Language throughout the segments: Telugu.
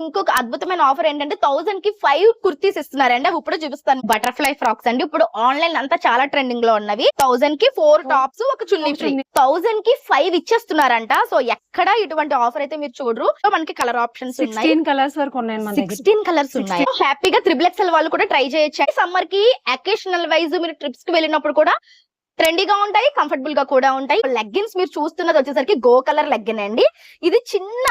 ఇంకొక అద్భుతమైన ఆఫర్ ఏంటంటే థౌసండ్కి ఫైవ్ కుర్తీస్ ఇస్తున్నారండి. అవి ఇప్పుడు చూపిస్తాను. బటర్ఫ్లై ఫ్రాక్స్ అండి. ఇప్పుడు ఆన్లైన్ అంతా చాలా ట్రెండింగ్లో ఉన్నవి. థౌసండ్కి ఫోర్ టాప్స్ ఒక చున్నీ ఒక చున్నీ. థౌసండ్కి ఫైవ్ ఇచ్చేస్తున్నారంట. సో ఎక్కడ ఇటువంటి ఆఫర్ అయితే మీరు చూడరు. సో మనకి కలర్ ఆప్షన్స్ ఉన్నాయి. కలర్స్ వరకు ఉన్నాయి సిక్స్టీన్ కలర్స్ ఉన్నాయి. హ్యాపీగా త్రిబుల్ ఎక్స్ఎల్ వాళ్ళు కూడా ట్రై చేయొచ్చు సమ్మర్కి అకేషనల్ వైజ్ మీరు ట్రిప్స్కి వెళ్ళినప్పుడు కూడా ట్రెండీగా ఉంటాయి కంఫర్టబుల్గా కూడా ఉంటాయి. లెగ్గిన్స్ మీరు చూస్తున్నది వచ్చేసరికి గో కలర్ లెగ్గిన్ అండి. ఇది చిన్న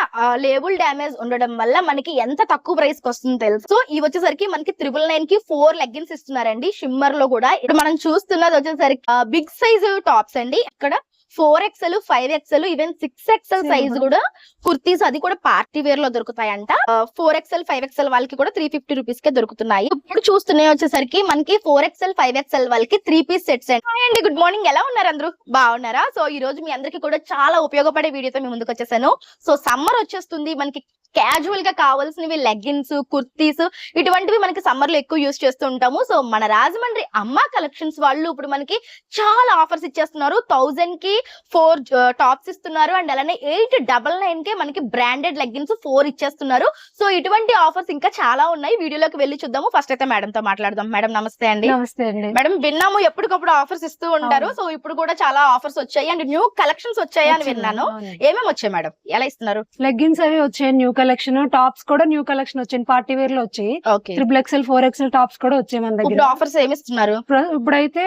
లేబుల్ డ్యామేజ్ ఉండడం వల్ల మనకి ఎంత తక్కువ ప్రైస్కి వస్తుందో తెలుసు. సో ఇవి వచ్చేసరికి మనకి త్రిబుల్ నైన్కి ఫోర్ లెగ్గిన్స్ ఇస్తున్నారండి. షిమ్మర్లో కూడా. ఇక్కడ మనం చూస్తున్నది వచ్చేసరికి బిగ్ సైజ్ టాప్స్ అండి. ఇక్కడ four XL five XL even six XL. Size కూడా కుర్తీస్ అది కూడా పార్టీ వేర్లో దొరుకుతాయంట. ఫోర్ ఎక్స్ఎల్ ఫైవ్ ఎక్స్ఎల్ వాళ్ళకి కూడా త్రీ ఫిఫ్టీ రూపీస్ కే దొరుకుతున్నాయి. ఇప్పుడు చూస్తున్నాయి వచ్చేసరికి మనకి ఫోర్ ఎక్స్ఎల్ ఫైవ్ ఎక్స్ఎల్ వాళ్ళకి త్రీ పీస్ సెట్స్ అండి గుడ్ మార్నింగ్. ఎలా ఉన్నారు అందరూ? బాగున్నారా? సో ఈ రోజు మీ అందరికి కూడా చాలా ఉపయోగపడే వీడియోతో మీ ముందుకు వచ్చేసాను. సో సమ్మర్ వచ్చేస్తుంది. మనకి క్యాజువల్గా కావాల్సినవి లెగ్గిన్స్ కుర్తీస్ ఇటువంటివి మనకి సమ్మర్లో ఎక్కువ యూస్ చేస్తూ ఉంటాము. సో మన రాజమండ్రి అమ్మ కలెక్షన్స్ వాళ్ళు ఇప్పుడు మనకి చాలా ఆఫర్స్ ఇచ్చేస్తున్నారు. థౌజండ్కి ఫోర్ టాప్స్ ఇస్తున్నారు. అండ్ అలానే ఎయిట్ డబల్ నైన్ కే మనకి బ్రాండెడ్ లెగ్గిన్స్ ఫోర్ ఇచ్చేస్తున్నారు. సో ఇటువంటి ఆఫర్స్ ఇంకా చాలా ఉన్నాయి. వీడియోలోకి వెళ్ళి చూద్దాము. ఫస్ట్ అయితే మేడం తో మాట్లాడదాం. మేడం నమస్తే అండి. నమస్తే అండి. మేడం విన్నాము ఎప్పటికప్పుడు ఆఫర్స్ ఇస్తూ ఉంటారు. సో ఇప్పుడు కూడా చాలా ఆఫర్స్ వచ్చాయి. అండ్ న్యూ కలెక్షన్స్ వచ్చాయి అని. విన్నాను. ఏమేమి వచ్చాయి మేడం ఎలా ఇస్తున్నారు? లెగ్గిన్స్ అవి వచ్చాయి. న్యూ కలెక్షన్ టాప్స్ కూడా న్యూ కలెక్షన్ వచ్చాయి. పార్టీ వేర్లో వచ్చాయి okay triple XL four XL tops కూడా వచ్చాయి మన దగ్గర. ఆఫర్స్ ఏమి ఇస్తున్నారు? ఇప్పుడు- ఇప్పుడైతే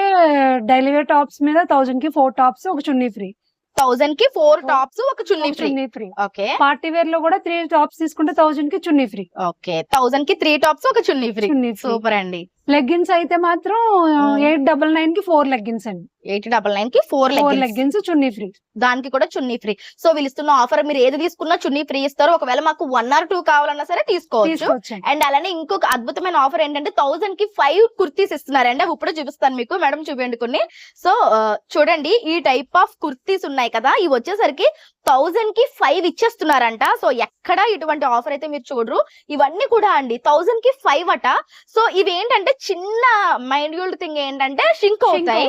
డైలీ వేర్ టాప్స్ మీద థౌజండ్కి ఫోర్ టాప్స్ ఒక చున్నీ ఫ్రీ థౌజండ్కి ఫోర్ టాప్స్ ఒక chunni chunni free okay party వేర్లో కూడా త్రీ టాప్స్ తీసుకుంటే థౌజండ్కి చున్నీ ఫ్రీ ఓకే థౌజండ్కి త్రీ టాప్స్ ఒక చున్నీ ఫ్రీ సూపర్ అండి. లెగ్గిన్స్ అయితే మాత్రం. ఎయిట్ డబల్ నైన్కి ఫోర్ లెగ్గిన్స్ అండి. ఎయిట్ డబల్ నైన్కి ఫోర్ లెగ్గిన్స్. చున్నీ ఫ్రీ. దానికి కూడా చున్నీ ఫ్రీ. సో వీళ్ళు ఇస్తున్న ఆఫర్ మీరు ఏది తీసుకున్నా చున్నీ ఫ్రీ ఇస్తారు. ఒకవేళ మాకు వన్ ఆర్ టూ కావాలన్నా సరే తీసుకోవచ్చు. అండ్. అలానే ఇంకొక అద్భుతమైన ఆఫర్ ఏంటంటే థౌసండ్కి ఫైవ్ కుర్తీస్ ఇస్తున్నారండి. అవి ఇప్పుడు చూపిస్తాను మీకు మేడం చూపించండి కొన్ని. సో చూడండి ఈ టైప్ ఆఫ్ కుర్తీస్ ఉన్నాయి కదా ఇవి వచ్చేసరికి థౌసండ్కి ఫైవ్ ఇచ్చేస్తున్నారంట. సో ఎక్కడ ఇటువంటి ఆఫర్ అయితే మీరు చూడరు. ఇవన్నీ కూడా అండి థౌసండ్కి ఫైవ్ అట. సో ఇవి ఏంటంటే చిన్న మైండ్ థింగ్ ఏంటంటే షింక్ అవుతాయి.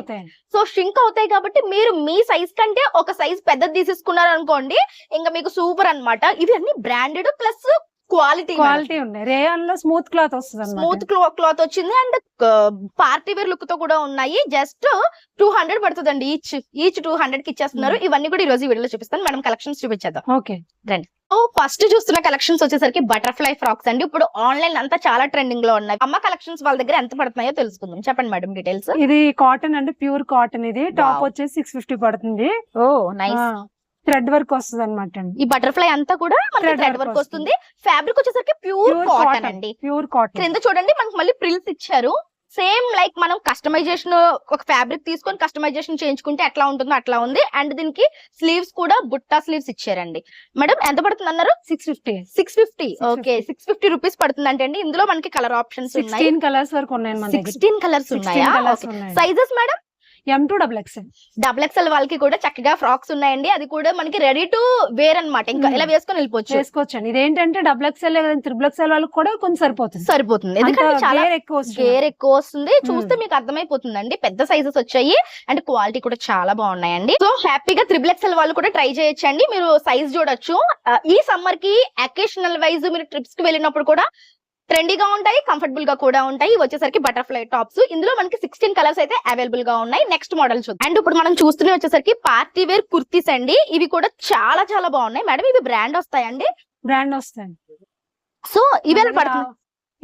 సో షింక్ అవుతాయి కాబట్టి మీరు మీ సైజ్ కంటే ఒక సైజ్ పెద్దది తీసేసుకున్నారు అనుకోండి ఇంకా మీకు సూపర్ అన్నమాట. ఇవి అన్ని బ్రాండెడ్ ప్లస్ క్వాలిటీ క్వాలిటీ ఉన్నాయి. రేయాన్లో స్మూత్ క్లాత్ వస్తుంది స్మూత్ క్లాత్ వచ్చింది అండ్ పార్టీ వేర్ లుక్తో కూడా ఉన్నాయి. జస్ట్ టూ హండ్రెడ్ పడుతుందండి ఈచ్ ఈచ్ టూ హండ్రెడ్కి ఇచ్చేస్తున్నారు ఇవన్నీ కూడా ఈ రోజు వీడియోలో చూపిస్తాను. మేడం కలెక్షన్స్ చూపించేద్దాం. ఓకే. సో ఫస్ట్ చూస్తున్న కలెక్షన్స్ వచ్చేసరికి బటర్ఫ్లై ఫ్రాక్స్ అండి. ఇప్పుడు ఆన్లైన్ అంతా చాలా ట్రెండింగ్లో ఉన్నాయి. అమ్మ కలెక్షన్స్ వాళ్ళ దగ్గర ఎంత పడుతున్నాయో తెలుసుకుందాం. చెప్పండి మేడం డీటెయిల్స్. ఇది కాటన్ అండి. ప్యూర్ కాటన్ ఇది. టాప్. వచ్చేసి సిక్స్ ఫిఫ్టీ పడుతుంది. Oh nice. థ్రెడ్ వర్క్ వస్తుంది అనమాట అండి. ఈ బటర్ఫ్లై అంతా కూడా మనకి థ్రెడ్ వర్క్ వస్తుంది. ఫ్యాబ్రిక్ వచ్చేసరికి ప్యూర్ కాటన్. అండి. ప్యూర్ కాటన్ క్రింద చూడండి మనకి మళ్ళీ ప్రిల్స్ ఇచ్చారు. సేమ్ లైక్ మనం కస్టమైజేషన్ ఒక ఫ్యాబ్రిక్ తీసుకొని కస్టమైజేషన్ చేయించుకుంటే ఎట్లా ఉంటుందో అట్లా ఉంది. అండ్ దీనికి స్లీవ్స్ కూడా బుట్టా స్లీవ్స్ ఇచ్చారండి. మేడం ఎంత పడుతుంది అన్నారు? Six fifty six fifty okay six fifty rupees పడుతుంది అంటే అండి. ఇందులో మనకి కలర్ ఆప్షన్స్ ఉన్నాయి. కలర్స్ వరకు ఉన్నాయి సిక్స్టీన్ కలర్స్ ఉన్నాయి? Sizes madam M to double X double XL వాళ్ళకి కూడా చక్కగా ఫ్రాక్స్ ఉన్నాయండి. అది కూడా మనకి రెడీ టు వేర్ అన్నమాట. ఇంకా Hmm. ఇలా వేసుకొని వెళ్ళిపోవచ్చు. చేసుకోవచ్చండి ఇదేంటంటే డబుల్ ఎక్స్ఎల్ త్రిబుల్ ఎక్స్ఎల్ వాళ్ళకి కూడా కొంచెం సరిపోతుంది. సరిపోతుంది. ఎందుకంటే చాలా గేర్ ఎక్కువ వస్తుంది. వస్తుంది. చూస్తే Hmm. మీకు అర్థమైపోతుందండి. పెద్ద సైజెస్ వచ్చాయి. అండ్ క్వాలిటీ కూడా చాలా బాగున్నాయండి. సో హ్యాపీగా త్రిబుల్ ఎక్స్ఎల్ వాళ్ళు కూడా ట్రై చేయొచ్చండి. మీరు సైజ్ చూడొచ్చు. ఈ సమ్మర్కి అకేషనల్ వైజ్ మీరు ట్రిప్స్కి వెళ్ళినప్పుడు కూడా ట్రెండీగా ఉంటాయి కంఫర్టబుల్గా కూడా ఉంటాయి. వచ్చేసరికి బటర్ఫ్లై టాప్స్ ఇందులో మనకి సిక్స్టీన్ కలర్స్ అయితే అవైలబుల్గా ఉన్నాయి. నెక్స్ట్ మోడల్ చూద్దాం. అండ్ ఇప్పుడు మనం చూస్తూనే వచ్చేసరికి పార్టీ వేర్ కుర్తీస్ అండి. ఇవి కూడా చాలా చాలా బాగున్నాయి. మేడం ఇవి బ్రాండ్ వస్తాయండి? బ్రాండ్ వస్తాయి. సో ఇవి ఎలా పడుతుంది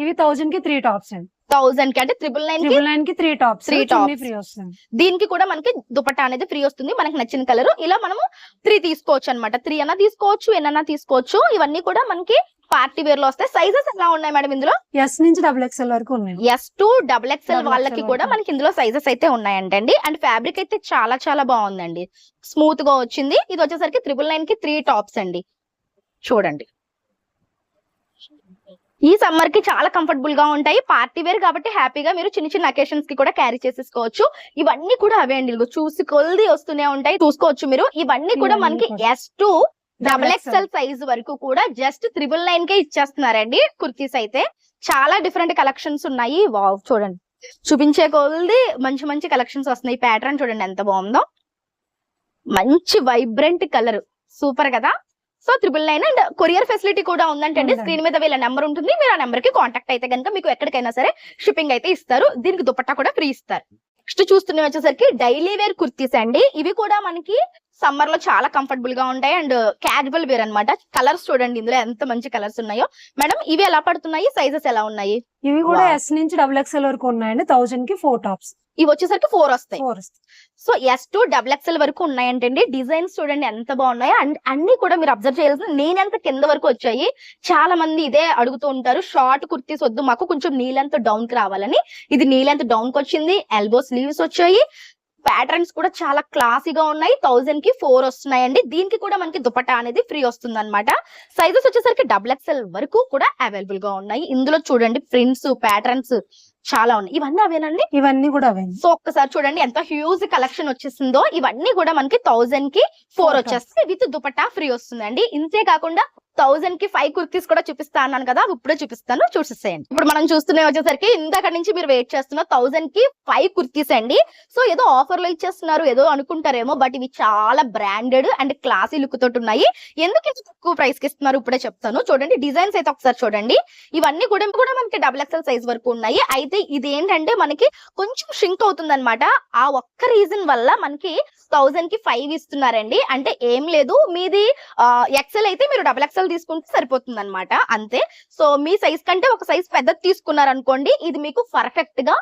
ఇవి థౌజండ్కి త్రీ టాప్స్ అండి. థౌసండ్కి అంటే ట్రిపుల్ నైన్ ట్రిపుల్ నైన్కి three tops chunni tops. Free వస్తుంది. దీనికి కూడా మనకి దుపట్టా అనేది ఫ్రీ వస్తుంది. మనకి నచ్చిన కలర్ ఇలా మనము త్రీ తీసుకోవచ్చు అన్నమాట. త్రీ అన్నా తీసుకోవచ్చు ఎన్నన్నా తీసుకోవచ్చు. ఇవన్నీ కూడా మనకి పార్టీ వేర్లో వస్తాయి. సైజెస్ ఎలా ఉన్నాయి మేడం ఇందులో? ఎస్ నుంచి డబుల్ ఎక్స్ఎల్ వరకు ఉన్నాయి. ఎస్ టూ డబుల్ ఎక్స్ఎల్ వాళ్ళకి కూడా. మనకి ఇందులో సైజెస్ అయితే ఉన్నాయంటండి. అండ్ ఫ్యాబ్రిక్ అయితే చాలా చాలా బాగుందండి. స్మూత్గా వచ్చింది. ఇది వచ్చేసరికి త్రిబుల్ నైన్కి త్రీ టాప్స్ అండి. చూడండి. ఈ సమ్మర్కి చాలా కంఫర్టబుల్గా ఉంటాయి. పార్టీ వేర్ కాబట్టి హ్యాపీగా మీరు చిన్న చిన్న అకేషన్స్కి కూడా క్యారీ చేసేసుకోవచ్చు. ఇవన్నీ కూడా అవే అండి. చూసి కొలిది వస్తూనే ఉంటాయి. చూసుకోవచ్చు మీరు. ఇవన్నీ కూడా ఇవన్నీ మనకి కూడా. S two double XL size వరకు కూడా జస్ట్ త్రిబుల్ నైన్ కే ఇచ్చేస్తున్నారండి. కుర్తీస్ అయితే చాలా డిఫరెంట్ కలెక్షన్స్ ఉన్నాయి. వావ్ చూడండి. చూపించే కొలది మంచి మంచి కలెక్షన్స్ వస్తున్నాయి. ప్యాటర్న్ చూడండి ఎంత బాగుందో. మంచి వైబ్రెంట్ కలర్ సూపర్ కదా. So triple nine and courier facility కూడా ఉందంటే. స్క్రీన్ మీద వీళ్ళ నెంబర్ ఉంటుంది. మీరు ఆ నెంబర్కి కాంటాక్ట్ అయితే కనుక మీకు ఎక్కడికైనా సరే షిప్పింగ్ అయితే ఇస్తారు. దీనికి దుపట్టా కూడా ఫ్రీ ఇస్తారు. నెక్స్ట్ చూస్తున్న వచ్చేసరికి డైలీ వేర్ కుర్తీస్ అండి. ఇవి కూడా మనకి సమ్మర్లో చాలా కంఫర్టబుల్గా ఉంటాయి అండ్ క్యాజువల్ వేర్ అన్నమాట. కలర్స్ చూడండి ఇందులో ఎంత మంచి కలర్స్ ఉన్నాయో. మేడం ఇవి ఎలా పడుతున్నాయి? సైజెస్ ఎలా ఉన్నాయి? ఇవి కూడా. ఎస్ నుంచి డబుల్ ఎక్స్ఎల్ వరకు ఉన్నాయండి. థౌజండ్కి ఫోర్ టాప్స్ ఇవి వచ్చేసరికి ఫోర్ వస్తాయి. Four so S to double XL వరకు ఉన్నాయంటండి డిజైన్స్ చూడండి ఎంత బాగున్నాయో. అండ్ అన్ని కూడా మీరు అబ్జర్వ్ చేయాల్సిన నేనెంత కింద వరకు వచ్చాయి చాలా మంది ఇదే అడుగుతూ ఉంటారు షార్ట్ కుర్తీస్ వద్దు మాకు కొంచెం నీలెంత్ డౌన్కి రావాలని. ఇది నీలెంత్ డౌన్కి వచ్చింది ఎల్బో స్లీవ్స్ వచ్చాయి. ప్యాటర్న్స్ కూడా చాలా క్లాసీగా ఉన్నాయి. థౌజండ్కి ఫోర్ వస్తున్నాయండి. దీనికి కూడా మనకి దుపట్టా అనేది ఫ్రీ వస్తుంది అనమాట సైజెస్ వచ్చేసరికి డబుల్ ఎక్స్ఎల్ వరకు కూడా అవైలబుల్గా ఉన్నాయి. ఇందులో చూడండి ప్రింట్స్ ప్యాటర్న్స్ చాలా ఉన్నాయి. ఇవన్నీ అవేనండి? ఇవన్నీ కూడా అవే. సో ఒక్కసారి చూడండి ఎంత హ్యూజ్ కలెక్షన్ వచ్చేసిందో. ఇవన్నీ కూడా మనకి థౌజండ్కి ఫోర్ Four వచ్చేస్తాయి విత్ దుపట్టా ఫ్రీ వస్తుందండి. ఇంతే కాకుండా థౌజండ్కి ఫైవ్ కుర్తీస్ కూడా చూపిస్తా అన్నాను కదా అవి ఇప్పుడే చూపిస్తాను. చూసేసేయండి. ఇప్పుడు మనం చూస్తున్న వచ్చేసరికి ఇందాక నుంచి మీరు వెయిట్ చేస్తున్న థౌజండ్కి ఫైవ్ కుర్తీస్ అండి. సో ఏదో ఆఫర్లో ఇచ్చేస్తున్నారు ఏదో అనుకుంటారేమో బట్ ఇవి చాలా బ్రాండెడ్ అండ్ క్లాసీ లుక్ తోటి ఉన్నాయి. ఎందుకు ఇంత తక్కువ ప్రైస్కి ఇస్తున్నారు ఇప్పుడే చెప్తాను. చూడండి డిజైన్స్ అయితే ఒకసారి చూడండి. ఇవన్నీ కూడా కూడా మనకి డబుల్ ఎక్సెల్ సైజ్ వరకు ఉన్నాయి. అయితే ఇది ఏంటంటే మనకి కొంచెం షింక్ అవుతుంది అనమాట ఆ ఒక్క రీజన్ వల్ల మనకి థౌజండ్కి ఫైవ్ ఇస్తున్నారండి. అంటే ఏం లేదు మీది ఎక్సెల్ అయితే మీరు డబుల్ ఎక్సెల్ తీసుకుంటే సరిపోతుంది అనమాట అంతే. సో మీ సైజ్ కంటే ఒక సైజ్ పెద్దది తీసుకున్నారనుకోండి ఇది మీకు పర్ఫెక్ట్గా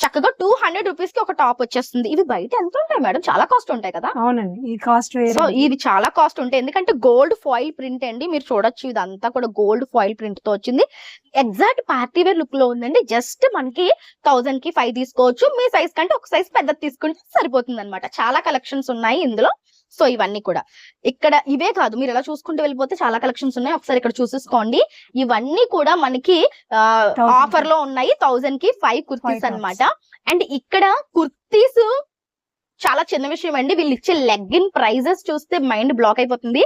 చక్కగా టూ హండ్రెడ్ రూపీస్కి ఒక టాప్ వచ్చేస్తుంది. ఇవి బయట ఎంత ఉంటాయి మేడం? చాలా కాస్ట్ ఉంటాయి కదా? అవునండి. ఈ కాస్ట్ సో ఇది చాలా కాస్ట్ ఉంటాయి. ఎందుకంటే గోల్డ్ ఫాయిల్ ప్రింట్ అండి. మీరు చూడొచ్చు ఇదంతా కూడా గోల్డ్ ఫాయిల్ ప్రింట్తో వచ్చింది. ఎగ్జాక్ట్ పార్టీ వేర్ లుక్లో ఉందండి. జస్ట్ మనకి థౌసండ్కి ఫైవ్ తీసుకోవచ్చు. మీ సైజ్ కంటే ఒక సైజ్ పెద్దది తీసుకుంటే సరిపోతుంది అనమాట చాలా కలెక్షన్స్ ఉన్నాయి ఇందులో. సో ఇవన్నీ కూడా. ఇక్కడ ఇవే కాదు మీరు ఎలా చూసుకుంటూ వెళ్ళిపోతే చాలా కలెక్షన్స్ ఉన్నాయి. ఒకసారి ఇక్కడ చూసేసుకోండి. ఇవన్నీ కూడా మనకి. ఆఫర్లో ఉన్నాయి. థౌసండ్కి ఫైవ్ కుర్తీస్. అన్నమాట. అండ్ ఇక్కడ కుర్తీస్ చాలా చిన్న విషయం అండి. వీళ్ళు ఇచ్చే లెగ్గిన్ ప్రైజెస్ చూస్తే మైండ్ బ్లాక్ అయిపోతుంది.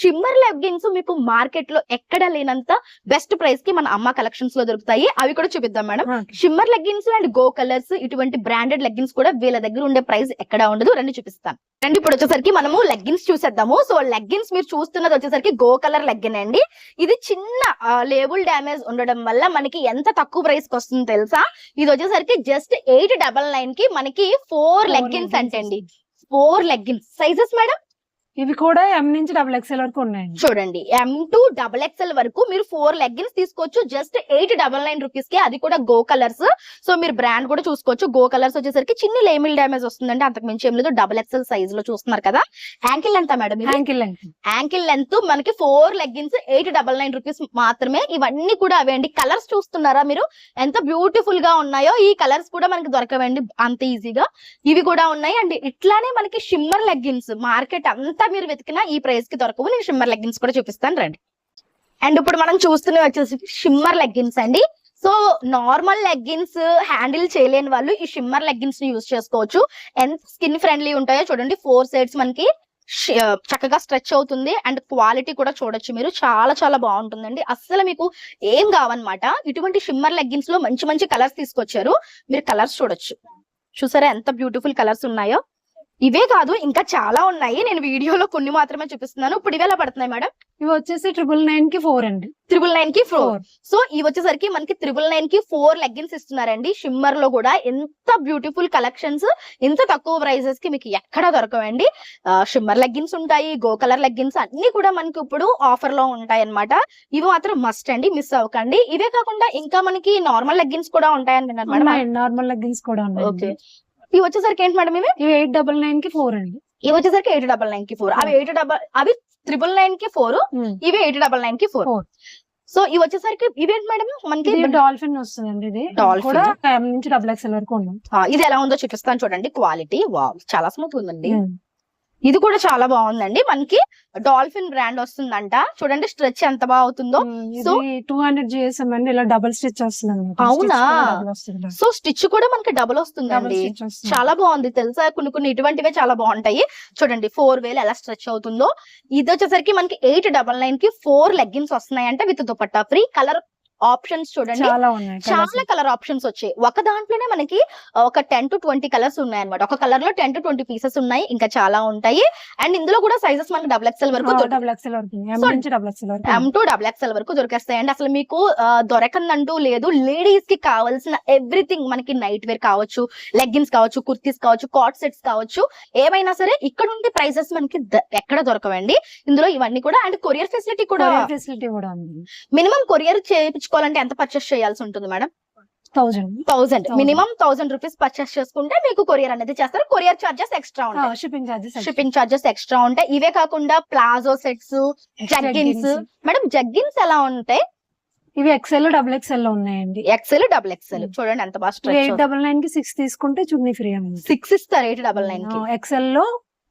షిమ్మర్ లెగ్గిన్స్ మీకు మార్కెట్లో ఎక్కడ లేనంత బెస్ట్ ప్రైస్కి మన అమ్మ కలెక్షన్స్లో దొరుకుతాయి. అవి కూడా చూపిద్దాం madam. Shimmer leggings and go colours ఇటువంటి బ్రాండెడ్ లెగ్గిన్స్ కూడా వీళ్ళ దగ్గర ఉండే ప్రైస్ ఎక్కడ ఉండదు. రండి చూపిస్తాను. రండి ఇప్పుడు వచ్చేసరికి మనము లెగ్గిన్స్ చూసేద్దాము. సో లెగ్గిన్స్ మీరు చూస్తున్నది వచ్చేసరికి గో కలర్ లెగ్గిన్ అండి. ఇది చిన్న లేబుల్ డ్యామేజ్ ఉండడం వల్ల మనకి ఎంత తక్కువ ప్రైస్కి వస్తుందో తెలుసా? ఇది వచ్చేసరికి జస్ట్ ఎయిట్ డబల్ నైన్కి మనకి ఫోర్ లెగ్గిన్స్ leggings అంటండి. Four leggings. Sizes madam? ఇవి కూడా ఎం నుంచి డబుల్ ఎక్స్ఎల్ వరకు ఉన్నాయండి. చూడండి ఎం టు డబల్ ఎక్స్ఎల్ వరకు మీరు ఫోర్ లెగ్గిన్స్ తీసుకోవచ్చు. జస్ట్ ఎయిట్ డబల్ నైన్ రూపీస్కి అది కూడా గో కలర్స్ సో మీరు బ్రాండ్ కూడా చూసుకోవచ్చు. గో కలర్స్ వచ్చేసరికి చిన్న లేమిల్ డ్యామేజ్ వస్తుందండి. అంతకు మించి ఏం లేదు. డబల్ ఎక్స్ఎల్ సైజ్లో చూస్తున్నారు కదా. యాంకిల్ ఎంత madam ankle length ankle length మనకి four leggings eight double nine rupees మాత్రమే. ఇవన్నీ కూడా అవే అండి. కలర్స్ చూస్తున్నారా మీరు? ఎంత బ్యూటిఫుల్గా ఉన్నాయో ఈ కలర్స్ కూడా మనకి దొరకవండి. అంత ఈజీగా ఇవి కూడా ఉన్నాయి. అండ్ ఇట్లానే మనకి షిమ్మర్ లెగ్గిన్స్ మార్కెట్ అంతా మీరు వెతికినా ఈ ప్రైస్కి దొరకవు. నేను షిమ్మర్ లెగ్గిన్స్ కూడా చూపిస్తాను రండి. అండ్ ఇప్పుడు మనం చూస్తున్న వచ్చేసి షిమ్మర్ లెగ్గిన్స్ అండి. సో నార్మల్ లెగ్గిన్స్ హ్యాండిల్ చేయలేని వాళ్ళు ఈ షిమ్మర్ లెగ్గిన్స్ని యూజ్ చేసుకోవచ్చు. ఎంత స్కిన్ ఫ్రెండ్లీ ఉంటాయో చూడండి. ఫోర్ సైడ్స్ మనకి చక్కగా స్ట్రెచ్ అవుతుంది. అండ్ క్వాలిటీ కూడా చూడొచ్చు మీరు. చాలా చాలా బాగుంటుందండి. అస్సలు మీకు ఏం కావన్నమాట. ఇటువంటి షిమ్మర్ లెగ్గిన్స్లో మంచి మంచి కలర్స్ తీసుకొచ్చారు. మీరు కలర్స్ చూడొచ్చు. చూసారా ఎంత బ్యూటిఫుల్ కలర్స్ ఉన్నాయో? ఇవే కాదు ఇంకా చాలా ఉన్నాయి. నేను వీడియోలో కొన్ని మాత్రమే చూపిస్తున్నాను. ఇప్పుడు ఇవి ఎలా పడుతున్నాయి మేడం? ఇవి వచ్చేసి ట్రిపుల్ నైన్కి ఫోర్ అండి. త్రిబుల్ నైన్కి ఫోర్ సో ఇవి వచ్చేసరికి మనకి త్రిబుల్ నైన్కి ఫోర్ లెగ్గిన్స్ ఇస్తున్నారండి. షిమ్మర్లో కూడా ఎంత బ్యూటిఫుల్ కలెక్షన్స్ ఇంత తక్కువ ప్రైజెస్కి మీకు ఎక్కడ దొరకవండి. షిమ్మర్ లెగ్గిన్స్ ఉంటాయి గో కలర్ లెగ్గిన్స్ అన్ని కూడా మనకి ఇప్పుడు ఆఫర్లో ఉంటాయి అన్నమాట ఇవి మాత్రం మస్ట్ అండి మిస్ అవ్వకండి. ఇవే కాకుండా ఇంకా మనకి నార్మల్ లెగ్గిన్స్ కూడా ఉంటాయని అనమాట నార్మల్ లెగ్గిన్స్ కూడా ఓకే ఉన్నాయి ఇవి వచ్చేసరికి ఏంటి మేడం ఇవి? ఇవి ఎయిట్ డబల్ నైన్కి ఫోర్ అండి. ఇవి వచ్చేసరికి ఎయిట్ డబల్ నైన్కి ఫోర్ అవి ఎయిట్ డబల్ అవి త్రిబుల్ నైన్కి ఫోర్ ఇవి ఎయిట్ డబల్ నైన్కి ఫోర్. సో ఇవి వచ్చేసరికి ఇవేంటి మేడం? మనకి డాల్ఫిన్ వస్తుందండి ఇది. ఎం నుంచి డబుల్ ఎక్స్ఎల్ వరకు ఇది ఎలా ఉందో చూపిస్తాను చూడండి. క్వాలిటీ వావ్ చాలా స్మూత్ ఉందండి. ఇది కూడా చాలా బాగుందండి. మనకి డాల్ఫిన్ బ్రాండ్ వస్తుందంట. చూడండి స్ట్రెచ్ ఎంత బాగా అవుతుందో. ఇది టూ హండ్రెడ్ జిఎస్ఎం అండి. ఇలా డబుల్ స్టిచ్ వస్తుంది అవునా? సో స్టిచ్ కూడా మనకి డబుల్ వస్తుందండి. చాలా బాగుంది. తెలుసా? కొన్ని కొన్ని ఇటువంటివే చాలా బాగుంటాయి. చూడండి ఫోర్ వేలు ఎలా స్ట్రెచ్ అవుతుందో. ఇది వచ్చేసరికి మనకి ఎయిట్ డబల్ నైన్కి ఫోర్ లెగ్గిన్స్ వస్తున్నాయంటే with dupatta. Free colour options చూడండి. చాలా కలర్ ఆప్షన్స్ వచ్చాయి. ఒక దాంట్లోనే మనకి ఒక టెన్ టు ట్వంటీ కలర్స్ ఉన్నాయి అనమాట ఒక కలర్లో టెన్ టు ట్వంటీ పీసెస్ ఉన్నాయి. ఇంకా చాలా ఉంటాయి. అండ్ ఇందులో కూడా సైజెస్ మనకి డబుల్ ఎక్స్ఎల్ వరకు ఎం డబుల్ ఎక్స్ఎల్ వరకు. టు డబుల్ ఎక్స్ఎల్ వరకు. దొరికేస్తాయండి అసలు మీకు దొరకందంటూ లేదు. లేడీస్కి కావాల్సిన ఎవ్రీథింగ్ మనకి నైట్ వేర్ కావచ్చు లెగ్గిన్స్ కావచ్చు కుర్తీస్ కావచ్చు కాట్ సెట్స్ కావచ్చు. ఏమైనా సరే ఇక్కడ ఉండే ప్రైసెస్ మనకి ఎక్కడ దొరకవండి. ఇందులో ఇవన్నీ కూడా అండ్ కొరియర్ ఫెసిలిటీ కూడా ఫెసిలిటీ కూడా ఉంది. మినిమం కొరియర్ చేయించుకోవాలంటే ఎంత పర్చేస్ చేయాల్సి ఉంటుంది madam thousand. Minimum thousand rupees purchase చేసుకుంటే మీకు కొరియర్ అనేది చేస్తారు. కొరియర్ చార్జెస్ ఎక్స్ట్రా ఉంటాయి. Shipping charges shipping charges extra ఉంటాయి. ఇవే కాకుండా palazzo sets jeggings madam jeggings ఎలా ఉంటాయి ఇవి ఎక్స్ఎల్ డబుల్ ఎక్స్ఎల్లో ఉన్నాయండి. XL double XL. చూడండి ఎంత బాగా ఎయిట్ డబల్ నైన్కి సిక్స్ తీసుకుంటే చున్నీ ఫ్రీ అన్నమాట సిక్స్ ఇస్తారు ఎయిట్ డబల్ నైన్కి. ఎక్స్ఎల్లో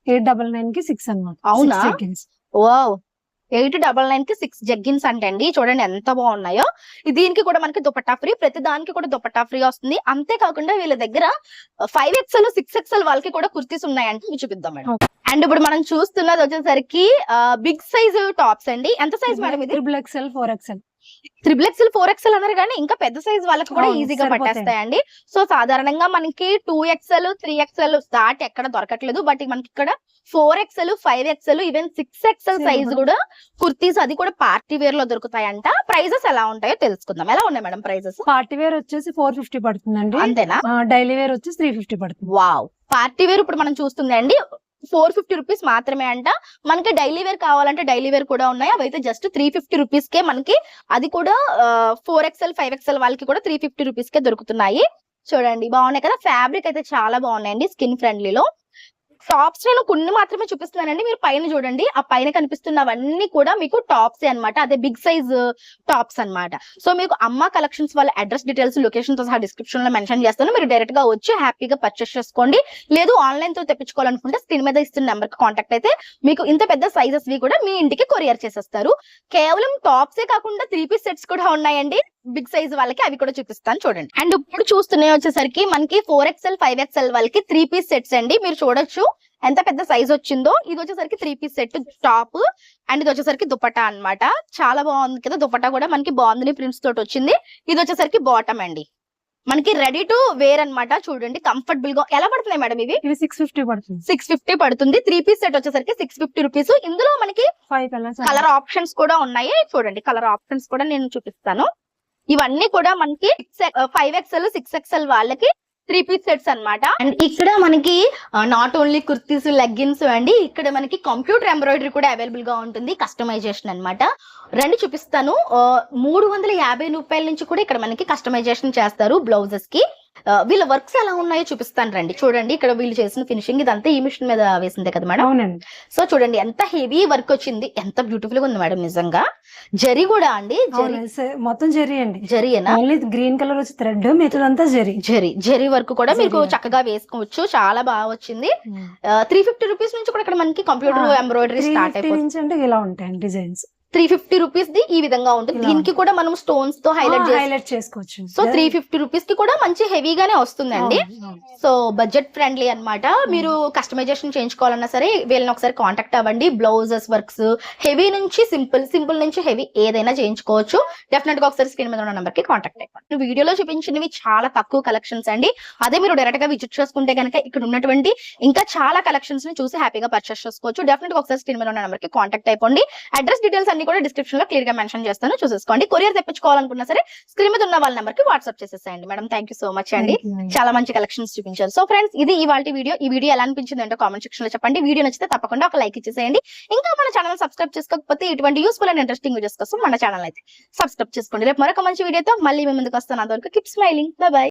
ఎయిట్ డబల్ నైన్కి సిక్స్ అన్నమాట. అవునా? వావ్ ఎయిట్ డబల్ నైన్కి సిక్స్ జగ్గిన్స్ అంటే అండి చూడండి ఎంత బాగున్నాయో. దీనికి కూడా మనకి దుపట్టా ఫ్రీ ప్రతి దానికి కూడా దుపట్టా ఫ్రీ వస్తుంది. అంతేకాకుండా వీళ్ళ దగ్గర ఫైవ్ ఎక్స్ఎల్ సిక్స్ ఎక్స్ఎల్ వాళ్ళకి కూడా కుర్తీస్ ఉన్నాయంటే ఇవి చూపిద్దాం మేడం. అండ్ ఇప్పుడు మనం చూస్తున్నది వచ్చేసరికి బిగ్ సైజ్ టాప్స్ అండి. ఎంత సైజ్ మేడం ఇది? Triple XL four XL triple XL four XL అన్నారు కానీ ఇంకా పెద్ద సైజ్ వాళ్ళకి కూడా ఈజీగా. పట్టేస్తాయండి. సో సాధారణంగా మనకి టూ ఎక్స్ఎల్ త్రీ ఎక్స్ఎల్ దాటి ఎక్కడ దొరకట్లేదు. బట్ మనకి ఇక్కడ four XL five XL even six XL size కూడా. కూడా కుర్తీస్ అది కూడా పార్టీ వేర్లో దొరుకుతాయంట. ప్రైజెస్ ఎలా ఉంటాయో తెలుసుకుందాం. ఎలా ఉన్నాయి మేడం ప్రైజెస్ పార్టీ వేర్ వచ్చేసి ఫోర్ ఫిఫ్టీ పడుతుందండి. అంతేనా? డైలీ వేర్ వచ్చేసి త్రీ ఫిఫ్టీ పడుతుంది. వావ్ పార్టీ వేర్ ఇప్పుడు మనం చూస్తుంది అండి ఫోర్ ఫిఫ్టీ రూపీస్ మాత్రమే అంట. మనకి డైలీ వేర్ కావాలంటే డైలీ వేర్ కూడా ఉన్నాయి. అవైతే జస్ట్ త్రీ ఫిఫ్టీ రూపీస్ కే మనకి అది కూడా ఫోర్ ఎక్స్ఎల్ ఫైవ్ ఎక్స్ఎల్ వాళ్ళకి కూడా త్రీ ఫిఫ్టీ రూపీస్ కే దొరుకుతున్నాయి. చూడండి బాగున్నాయి కదా? ఫ్యాబ్రిక్ అయితే చాలా బాగున్నాయండి స్కిన్ ఫ్రెండ్లీలో. టాప్స్ నేను కొన్ని మాత్రమే చూపిస్తున్నానండి. మీరు పైన చూడండి. ఆ పైన కనిపిస్తున్నవన్నీ కూడా మీకు టాప్స్ అన్నమాట. అదే బిగ్ సైజ్ టాప్స్ అన్నమాట. సో మీకు అమ్మ కలెక్షన్స్ వాళ్ళ అడ్రస్ డీటెయిల్స్ లొకేషన్తో సహా డిస్క్రిప్షన్లో మెన్షన్ చేస్తాను. మీరు డైరెక్ట్గా వచ్చి హ్యాపీగా పర్చేస్ చేసుకోండి. లేదు ఆన్లైన్తో తెప్పించుకోవాలనుకుంటే స్క్రీన్ మీద ఇస్తున్న నెంబర్కి కాంటాక్ట్ అయితే మీకు ఇంత పెద్ద సైజెస్ వి కూడా మీ ఇంటికి కొరియర్ చేసేస్తారు. కేవలం టాప్సే కాకుండా త్రీ పీస్ సెట్స్ కూడా ఉన్నాయండి. బిగ్ సైజ్ వాళ్ళకి అవి కూడా చూపిస్తాను చూడండి. అండ్ ఇప్పుడు చూస్తున్నాయి వచ్చేసరికి మనకి ఫోర్ ఎక్స్ఎల్ ఫైవ్ ఎక్స్ఎల్ వాళ్ళకి త్రీ పీస్ సెట్స్ అండి. మీరు చూడొచ్చు. ఎంత పెద్ద సైజ్ వచ్చిందో ఇది వచ్చేసరికి three piece set top and ఇది వచ్చేసరికి దుపట్టా అన్నమాట. చాలా బాగుంది కదా దుపట్టా కూడా మనకి బాగుంది ప్రింట్స్ తోటి వచ్చింది. ఇది వచ్చేసరికి బాటమ్ అండి. మనకి రెడీ టు వేర్ అన్నమాట చూడండి కంఫర్టబుల్గా. ఎలా పడుతున్నాయి మేడం ఇవి? ఇవి సిక్స్ ఫిఫ్టీ పడుతుంది. సిక్స్ ఫిఫ్టీ పడుతుంది. త్రీ పీస్ సెట్ వచ్చేసరికి సిక్స్ ఫిఫ్టీ రూపీస్ ఇందులో మనకి కలర్ ఆప్షన్స్ కూడా ఉన్నాయి. చూడండి కలర్ ఆప్షన్స్ కూడా నేను చూపిస్తాను. ఇవన్నీ కూడా మనకి ఫైవ్ ఎక్స్ఎల్ సిక్స్ ఎక్స్ఎల్ వాళ్ళకి త్రీ పీస్ సెట్స్ అన్నమాట. అండ్ ఇక్కడ మనకి uh, not only kurtis leggings అండి ఇక్కడ మనకి కంప్యూటర్ ఎంబ్రాయిడరీ కూడా అవైలబుల్గా ఉంటుంది కస్టమైజేషన్ అన్నమాట. రండి చూపిస్తాను uh, మూడు వందల యాభై రూపాయల నుంచి కూడా ఇక్కడ మనకి కస్టమైజేషన్ చేస్తారు బ్లౌజెస్కి వీళ్ళ వర్క్స్ ఎలా ఉన్నాయో చూపిస్తాను రండి. చూడండి ఇక్కడ వీళ్ళు చేసిన ఫినిషింగ్ ఇదంతా ఈ మిషన్ మీద వేసిందే కదా మేడం? అవునండి. సో చూడండి ఎంత హెవీ వర్క్ వచ్చింది ఎంత బ్యూటిఫుల్గా ఉంది మేడం నిజంగా. జరీ కూడా అండి మొత్తం జెరీ అండి. జరీనా గ్రీన్ కలర్ వచ్చి థ్రెడ్ మిగతాదంతా జెరీ. జరీ జరీ వర్క్ కూడా మీకు. చక్కగా వేసుకోవచ్చు చాలా బాగా వచ్చింది. త్రీ ఫిఫ్టీ రూపీస్ నుంచి కూడా ఇక్కడ మనకి కంప్యూటర్ ఎంబ్రాయిడరీ స్టార్ట్ అంటే ఇలా ఉంటాయండి డిజైన్స్ త్రీ ఫిఫ్టీ రూపీస్ ది ఈ విధంగా ఉంటుంది. దీనికి కూడా మనం స్టోన్స్తో హైలైట్ హైలైట్ చేసుకోవచ్చు. సో త్రీ ఫిఫ్టీ రూపీస్కి కూడా మంచి హెవీగానే వస్తుందండి. సో బడ్జెట్ ఫ్రెండ్లీ అన్నమాట. మీరు కస్టమైజేషన్ చేయించుకోవాలన్నా సరే వీళ్ళని ఒకసారి కాంటాక్ట్ అవ్వండి. బ్లౌజెస్ వర్క్స్ హెవీ నుంచి సింపుల్ సింపుల్ నుంచి హెవీ ఏదైనా చేయించుకోవచ్చు. డెఫినెట్గా ఒకసారి స్క్రీన్ మీద ఉన్న నెంబర్కి కాంటాక్ట్ అవ్వండి వీడియోలో చూపించినవి చాలా తక్కువ కలెక్షన్స్ అండి. అదే మీరు డైరెక్ట్గా విజిట్ చేసుకుంటే కనుక ఇక్కడ ఉన్నటువంటి ఇంకా చాలా కలెక్షన్స్ని చూసి హ్యాపీగా పర్చేస్ చేసుకోవచ్చు. డెఫినెట్గా ఒకసారి స్క్రీన్ మీద ఉన్న నెంబర్కి కాంటాక్ట్ అయిపోండి. అడ్రస్ డీటెయిల్స్ అన్ని కూడా డిస్క్రిప్షన్లో క్లియర్గా మెన్షన్ చేస్తాను. చూసేసుకోండి. కొరియర్ తెప్పించుకోవాలనుకున్నా సరే స్క్రీన్ మీద ఉన్న వాళ్ళ నెంబర్కి వాట్సాప్ చేసేసేయండి. Madam thank you so much అండి. చాలా మంచి కలెక్షన్స్ చూపించారు. సో ఫ్రెండ్స్ ఇది ఇవాళ వీడియో. ఈ వీడియో ఎలా అనిపించింది అంటే కామెంట్ సెక్షన్లో చెప్పండి. వీడియో నచ్చితే తప్పకుండా ఒక లైక్ ఇచ్చేసేయండి. ఇంకా మన ఛానల్ సబ్స్క్రైబ్ చేసుకోకపోతే ఇటువంటి యూస్ఫుల్ అండ్ ఇంట్రెస్టింగ్ వీడియోస్ కోసం మన ఛానల్ అయితే సబ్స్క్రైబ్ చేసుకోండి. రేపు మరొక మంచి వీడియోతో మళ్ళీ మీ ముందుకు వస్తాను. అంతవరకు కీప్ స్మైలింగ్ బై